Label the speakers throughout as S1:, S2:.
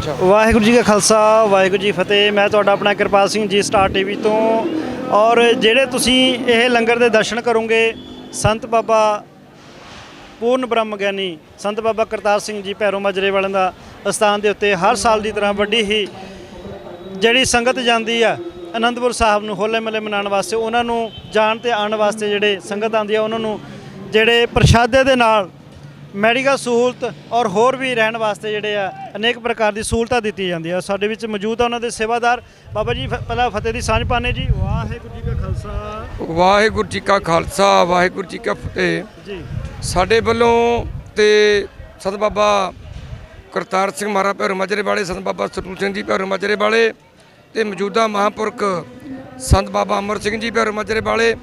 S1: ਅੱਛਾ
S2: ਵਾਹਿਗੁਰੂ ਜੀ ਕਾ ਖਾਲਸਾ, ਵਾਹਿਗੁਰੂ ਜੀ ਫਤਿਹ। ਮੈਂ ਤੁਹਾਡਾ ਆਪਣਾ ਕਿਰਪਾਲ ਸਿੰਘ ਜੀ ਸਟਾਰ ਟੀਵੀ ਤੋਂ। ਔਰ ਜਿਹੜੇ ਤੁਸੀਂ ਇਹ ਲੰਗਰ ਦੇ ਦਰਸ਼ਨ ਕਰੋਗੇ, ਸੰਤ ਬਾਬਾ ਪੂਰਨ ਬ੍ਰਹਮ ਗਿਆਨੀ, ਸੰਤ ਬਾਬਾ ਕਰਤਾਰ ਸਿੰਘ ਜੀ ਭੈਰੋ ਮਾਜਰੇ ਵਾਲਿਆਂ ਦਾ ਅਸਥਾਨ ਦੇ ਉੱਤੇ ਹਰ ਸਾਲ ਦੀ ਤਰ੍ਹਾਂ ਵੱਡੀ ਹੀ ਜਿਹੜੀ ਸੰਗਤ ਜਾਂਦੀ ਆ, ਅਨੰਦਪੁਰ ਸਾਹਿਬ ਨੂੰ ਹੋਲੇ ਮਹੱਲੇ ਮਨਾਉਣ ਵਾਸਤੇ, ਉਹਨਾਂ ਨੂੰ ਜਾਣ ਤੇ ਆਉਣ ਵਾਸਤੇ ਜਿਹੜੇ ਸੰਗਤ ਆਉਂਦੀ ਆ, ਉਹਨਾਂ ਨੂੰ ਜਿਹੜੇ ਪ੍ਰਸ਼ਾਦੇ ਦੇ ਨਾਲ ਮੈਡੀਕਲ ਸਹੂਲਤ ਔਰ ਹੋਰ ਵੀ ਰਹਿਣ ਵਾਸਤੇ ਜਿਹੜੇ ਆ ਅਨੇਕ ਪ੍ਰਕਾਰ ਦੀ ਸਹੂਲਤਾਂ ਦਿੱਤੀ ਜਾਂਦੀ ਆ ਸਾਡੇ ਵਿੱਚ ਮੌਜੂਦ ਆ ਉਹਨਾਂ ਦੇ ਸੇਵਾਦਾਰ। ਬਾਬਾ ਜੀ ਫ- ਪਹਿਲਾਂ ਫਤਿਹ ਦੀ ਸਾਂਝ ਪਾਣੇ ਜੀ। ਵਾਹਿਗੁਰੂ ਜੀ ਕਾ ਖਾਲਸਾ।
S1: ਵਾਹਿਗੁਰੂ ਜੀ ਕਾ ਖਾਲਸਾ ਵਾਹਿਗੁਰੂ ਜੀ ਕਾ ਫਤਿਹ।
S2: ਜੀ।
S1: ਸਾਡੇ ਵੱਲੋਂ ਤੇ ਸਤ ਬਾਬਾ ਕਰਤਾਰ ਸਿੰਘ ਮਹਾਰਾਜ ਭੈਰੋ ਮਾਜਰੇ ਵਾਲੇ ਸੰਤ ਬਾਬਾ ਸਤੂ ਸਿੰਘ ਜੀ ਭੈਰੋ ਮਾਜਰੇ ਵਾਲੇ ਤੇ ਮੌਜੂਦਾ ਮਹਾਂਪੁਰਖ ਸੰਤ ਬਾਬਾ ਅਮਰ ਸਿੰਘ ਜੀ ਭੈਰੋ ਮਾਜਰੇ ਵਾਲੇ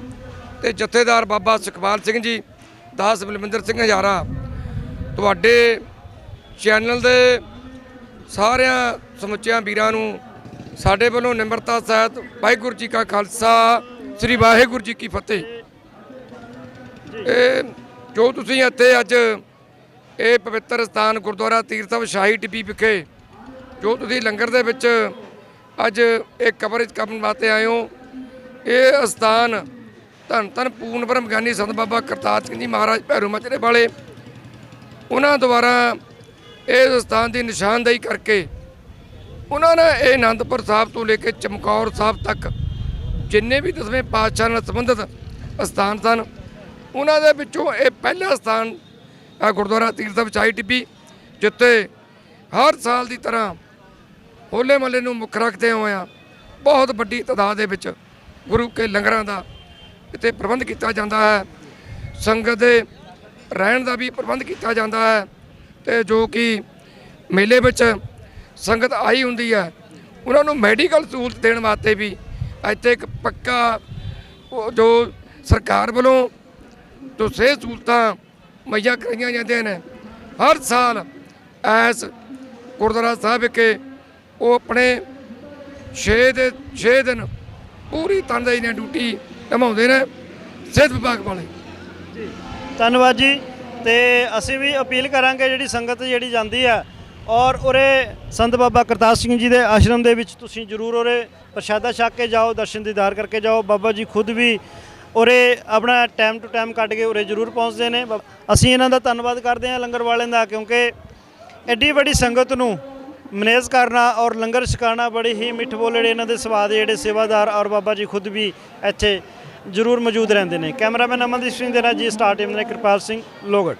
S1: ਤੇ ਜਥੇਦਾਰ ਬਾਬਾ ਸੁਖਪਾਲ ਸਿੰਘ ਜੀ ਦਾਸ ਬਲਵਿੰਦਰ ਸਿੰਘ ਹਜ਼ਾਰਾ ਤੁਹਾਡੇ ਚੈਨਲ ਦੇ ਸਾਰਿਆਂ ਸਮੁੱਚਿਆਂ ਵੀਰਾਂ ਨੂੰ ਸਾਡੇ ਵੱਲੋਂ ਨਿਮਰਤਾ ਸਹਿਤ ਵਾਹਿਗੁਰੂ ਜੀ ਕਾ ਖਾਲਸਾ ਸ੍ਰੀ ਵਾਹਿਗੁਰੂ ਜੀ ਕੀ ਫਤਿਹ। ਇਹ ਜੋ ਤੁਸੀਂ ਇੱਥੇ ਅੱਜ ਇਹ ਪਵਿੱਤਰ ਸਥਾਨ ਗੁਰਦੁਆਰਾ ਤੀਰਥ ਸ਼ਾਹੀ ਟਿੱਬੀ ਵਿਖੇ ਜੋ ਤੁਸੀਂ ਲੰਗਰ ਦੇ ਵਿੱਚ ਅੱਜ ਇਹ ਕਵਰੇਜ ਕਰਨ ਵਾਸਤੇ ਆਏ ਹੋ ਇਹ ਸਥਾਨ ਧੰਨ ਧੰਨ ਪੂਰਨ ਬ੍ਰਹਮ ਗਿਆਨੀ ਸੰਤ ਬਾਬਾ ਕਰਤਾਰ ਸਿੰਘ ਜੀ ਮਹਾਰਾਜ ਭੈਰੋ ਮਚਰੇ ਵਾਲੇ ਉਹਨਾਂ ਦੁਆਰਾ ਇਸ ਸਥਾਨ ਦੀ ਨਿਸ਼ਾਨਦੇਹੀ ਕਰਕੇ ਉਹਨਾਂ ਨੇ ਇਹ ਆਨੰਦਪੁਰ ਸਾਹਿਬ ਤੋਂ ਲੈ ਕੇ ਚਮਕੌਰ ਸਾਹਿਬ ਤੱਕ ਜਿੰਨੇ ਵੀ ਦਸਵੇਂ ਪਾਤਸ਼ਾਹ ਨਾਲ ਸੰਬੰਧਿਤ ਸਥਾਨ ਸਨ, ਉਹਨਾਂ ਦੇ ਵਿੱਚੋਂ ਇਹ ਪਹਿਲਾ ਸਥਾਨ ਆ ਗੁਰਦੁਆਰਾ ਤੀਰਥ ਵਿਚਾਈ ਟਿੱਬੀ ਜਿੱਥੇ ਹਰ ਸਾਲ ਦੀ ਤਰ੍ਹਾਂ ਹੋਲੇ ਮਹੱਲੇ ਨੂੰ ਮੁੱਖ ਰੱਖਦੇ ਹੋਇਆ ਬਹੁਤ ਵੱਡੀ ਤਾਦਾਦ ਦੇ ਵਿੱਚ ਗੁਰੂ ਕੇ ਲੰਗਰਾਂ ਦਾ ਇੱਥੇ ਪ੍ਰਬੰਧ ਕੀਤਾ ਜਾਂਦਾ ਹੈ। ਸੰਗਤ ਦੇ ਰਹਿਣ ਦਾ ਵੀ ਪ੍ਰਬੰਧ ਕੀਤਾ ਜਾਂਦਾ ਹੈ ਤੇ ਜੋ ਕਿ ਮੇਲੇ ਵਿੱਚ ਸੰਗਤ ਆਈ ਹੁੰਦੀ ਹੈ, ਉਹਨਾਂ ਨੂੰ ਮੈਡੀਕਲ ਸਹੂਲਤ ਦੇਣ ਵਾਸਤੇ ਵੀ ਇੱਥੇ ਇੱਕ ਪੱਕਾ ਉਹ ਜੋ ਸਰਕਾਰ ਵੱਲੋਂ ਜੋ ਸਿਹਤ ਸਹੂਲਤਾਂ ਮੁਹੱਈਆ ਕਰਾਈਆਂ ਜਾਂਦੀਆਂ ਨੇ, ਹਰ ਸਾਲ ਐਸ ਗੁਰਦੁਆਰਾ ਸਾਹਿਬ ਵਿਖੇ ਉਹ ਆਪਣੇ 6 ਦੇ 6 ਦਿਨ ਪੂਰੀ ਤਨਦੇਹੀ ਨਾਲ ਡਿਊਟੀ ਨਿਭਾਉਂਦੇ ਨੇ ਸਿਹਤ ਵਿਭਾਗ ਵਾਲੇ।
S2: ਧੰਨਵਾਦ ਜੀ। ਤੇ ਅਸੀਂ ਵੀ ਅਪੀਲ ਕਰਾਂਗੇ ਜਿਹੜੀ ਸੰਗਤ ਜਿਹੜੀ ਜਾਂਦੀ ਆ ਔਰ ਉਰੇ ਸੰਤ ਬਾਬਾ ਕਰਤਾਰ ਸਿੰਘ ਜੀ ਦੇ ਆਸ਼ਰਮ ਦੇ ਵਿੱਚ ਤੁਸੀਂ ਜਰੂਰ ਉਰੇ ਪ੍ਰਸ਼ਾਦਾ ਛਕ ਕੇ ਜਾਓ, ਦਰਸ਼ਨ ਦੀਦਾਰ ਕਰਕੇ ਜਾਓ। ਬਾਬਾ ਜੀ ਖੁਦ ਵੀ ਉਰੇ ਆਪਣਾ ਟਾਈਮ ਟੂ ਟਾਈਮ ਕੱਢ ਕੇ ਉਰੇ ਜਰੂਰ ਪਹੁੰਚਦੇ ਨੇ। ਬ- ਅਸੀਂ ਇਹਨਾਂ ਦਾ ਧੰਨਵਾਦ ਕਰਦੇ ਹਾਂ ਲੰਗਰ ਵਾਲਿਆਂ ਦਾ ਕਿਉਂਕਿ ਐਡੀ ਵੱਡੀ ਸੰਗਤ ਨੂੰ ਮੈਨੇਜ ਕਰਨਾ ਔਰ ਲੰਗਰ ਛਕਾਉਣਾ ਬੜੀ ਹੀ ਮਿੱਠ ਬੋਲੜੇ ਇਹਨਾਂ ਦੇ ਸਵਾਦ ਜਿਹੜੇ ਸੇਵਾਦਾਰ ਔਰ ਬਾਬਾ ਜੀ ਖੁਦ ਵੀ ਇੱਥੇ ਜਰੂਰ ਮੌਜੂਦ ਰਹਿੰਦੇ ਨੇ। ਕੈਮਰਾਮੈਨ ਅਮਨਦੀਪ ਸਿੰਘ ਦੇ ਨਾਲ ਜੀ, ਸਟਾਰ ਟੀਮ ਦੇ ਨਾਲ ਕਿਰਪਾਲ ਸਿੰਘ ਲੋਗੜ।